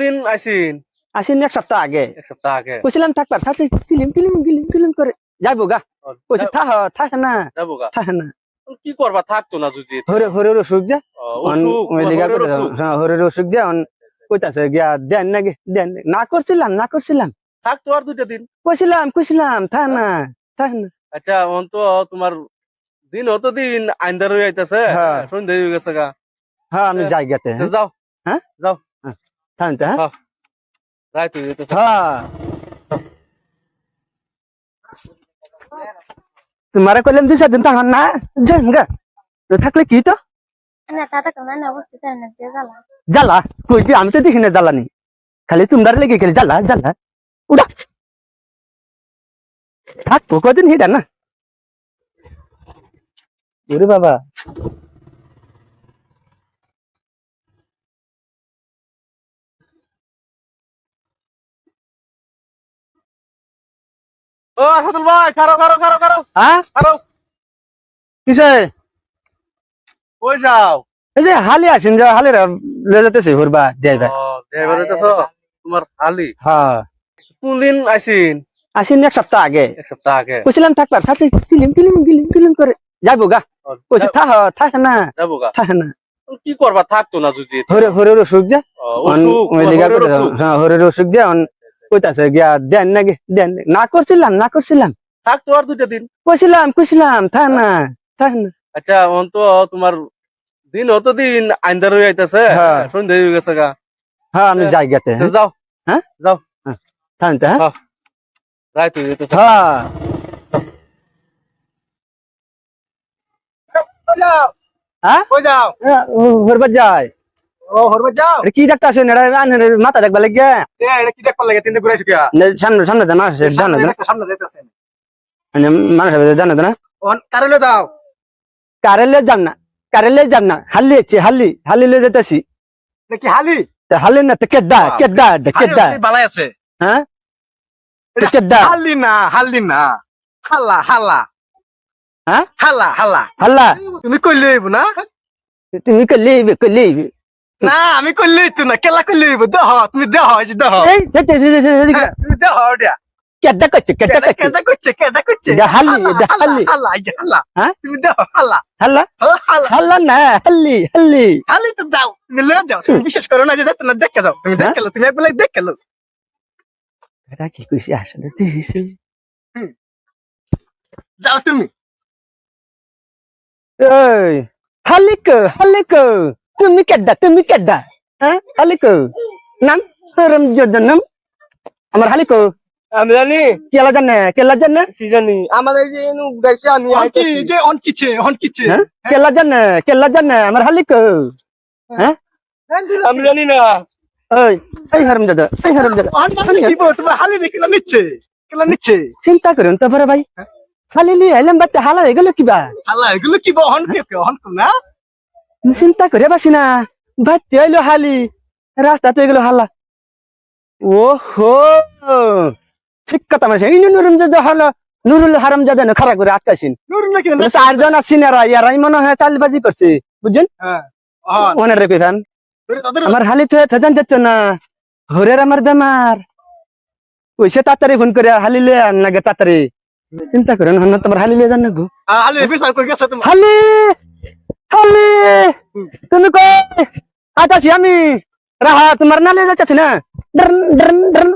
কোনদিন আইসিন আসেন এক সপ্তাহ আগে। এক সপ্তাহ আগে। কইছিলাম থাকবার সাথে কিলিম কিলিম কিলিম কিলিম করে যাইবো গা। কইছি থাহ থাহ না যাব গা। থাহ না। কি করবা? থাকতো না যদি। হরে হরের অসুখ যা। ও, অসুখ, ওই লিগা করে অসুখ। হ্যাঁ হরের অসুখ যা কইতাছে গিয়া দেন না গে দেন না। করছিলাম না করছিলাম। থাকতো আর দুইটা দিন। কইছিলাম কইছিলাম থাহ না থাহ না। আচ্ছা অন তো তোমার দিন হতো দিন আইন্দার হয়ে আইতাছে। হ্যাঁ। সন্ধ্যা হয়ে গেছে গা। হ্যাঁ আমি যাই গেতে। যাও। হ্যাঁ? রাইত হয়ে যেতেছে হ্যাঁ তোমারে কইলাম দুই চার দিন তখন না যাই গা তো থাকলে কি তো না তাতা কেমন না বুঝতে চাই না যে জ্বালা জ্বালা কই যে আমি তো দেখি না জ্বালানি খালি তোমরা লেগে ও সাদুল ভাই খারো খারো খারো খারো হ্যাঁ? খারো কিসে? কই যাও? এই যে হালি আছেন যে হালি লে যেতেছে ঘুরবা দেয় ভাই ও দেবা যেতেছো তোমার হালি। হ্যাঁ। আসেন এক সপ্তাহ আগে। এক সপ্তাহ আগে। কইছিলাম থাকবার সাথে কিলিম কিলিম করে যাইবো গা। কইছি থাহ থাহ না। যাব গা। থাহ না। কি করবা থাকতো না যদি। হরে হরের অসুখ যা। অসুখ। হ্যাঁ অসুখ যা কইতাছে গিয়া দেন না গে দেন না। না করছিলাম না করছিলাম। থাকতো আর দুইটা দিন। কইছিলাম কইছিলাম থাহ না থাহ না। আচ্ছা অন তো তোমার দিন দিন আইন্দার হয়ে আইতাছে। হ্যাঁ। সন্ধ্যা হয়ে গেছে গা। হ্যাঁ আমি যাই গেতে। তো যাও। হ্যাঁ? রাইত হয়ে যেতেছে হ্যাঁ? হ্যাঁ। কই যাও? যাই। ও হরবে যাও। এটা কি দেখতে আসেন? এটা আনের মাথা দেখবা এ এটা কি দেখবার লাগে তিনটে ঘুরাইছো কিয়া? সামনে সামনে দেন মানুষ জানো না সামনে যাইতেছেন মানুষ জানো না অন কারেলে দাও কারেলে যান না কারেলে যান না হাল্লি আছে হাল্লি হাল্লি লে নাকি হালি হাল্লি? না তো বালাই আছে। হ্যাঁ? কেডা? হালি না হালি না। হালা হালা হ্যাঁ? হালা হালা হাল্লা? তুমি কইলে হইব না? তুমি কলি কলি না আমি কইলে তো না কেলা হইব দেহ তুমি দেহ এই দেহ। এই হ্যাঁ, তুমি দেহ ওটা। কেডা করছে কেডা করছে? কেদা কইছে কেদা কইছে এটা হালি, এটা হালি। হালা এই হালা হ্যাঁ? তুমি দেহ হালা হাল্লা? হালা হালা হাল্লা না হাল্লি হাল্লি। হালি তো যাও তুমি লয়ে যাও তুমি বিশ্বাস করো না যে যাতে না দেখে যাও তুমি দেখে লো তুমি একবার দেখে লো এটা কি কইছি আসলে দিছে যাও তুমি। ওই হালিক হালিক তুমি কেডা তুমি কেডা? হ্যাঁ? হালিক নাম? রম জনম আমার হালিক আমি জানি। কেলা জানে? কেলা জানে? কি জানি? আমার এই যে এনু গাইছে আমি কি? আইতাছি। যে অন কিছে অন কিছে। হ্যাঁ? কেলা জানে? কেলা জানে? আমার হালিক আমি জানি না। ওই এই হারাম দাদা এই হারাম দাদা অন মানে কি বল তোমার হালি দেখিলা নিচ্ছে? কেলা নিচ্ছে? চিন্তা করুন তো বড় ভাই। হালি লি আইলাম বাতে হালা হয়ে গেল কিবা? হালা এগুলো কি বল অন কে? অন কো না? চিন্তা করে বাসি না। বাতে আইলো হালি। রাস্তা তো এগুলো হালা। ও হো ঠিক কথা মানে নুরুম দাদা হালা নুরুল হারাম দাদা না খারাপ করে আটকাইছেন। চারজন আছেন এরা ইয়ারাই মনে হয় চালবাজি করছে। বুঝছেন? হ্যাঁ রেখে ফ্যান আমার হালি তো থাকেন যেত না। হরের আমার বেমার। ওইসে তাড়াতাড়ি ফোন করে হালি লে আন লাগে তাড়াতাড়ি। চিন্তা করেন তোমার হালি লে জান না গো। হালি! হালি তুমি কই? আচ্ছা আমি রাহা তোমার নালে যাচ্ছি না। ডরন ডরন ডরন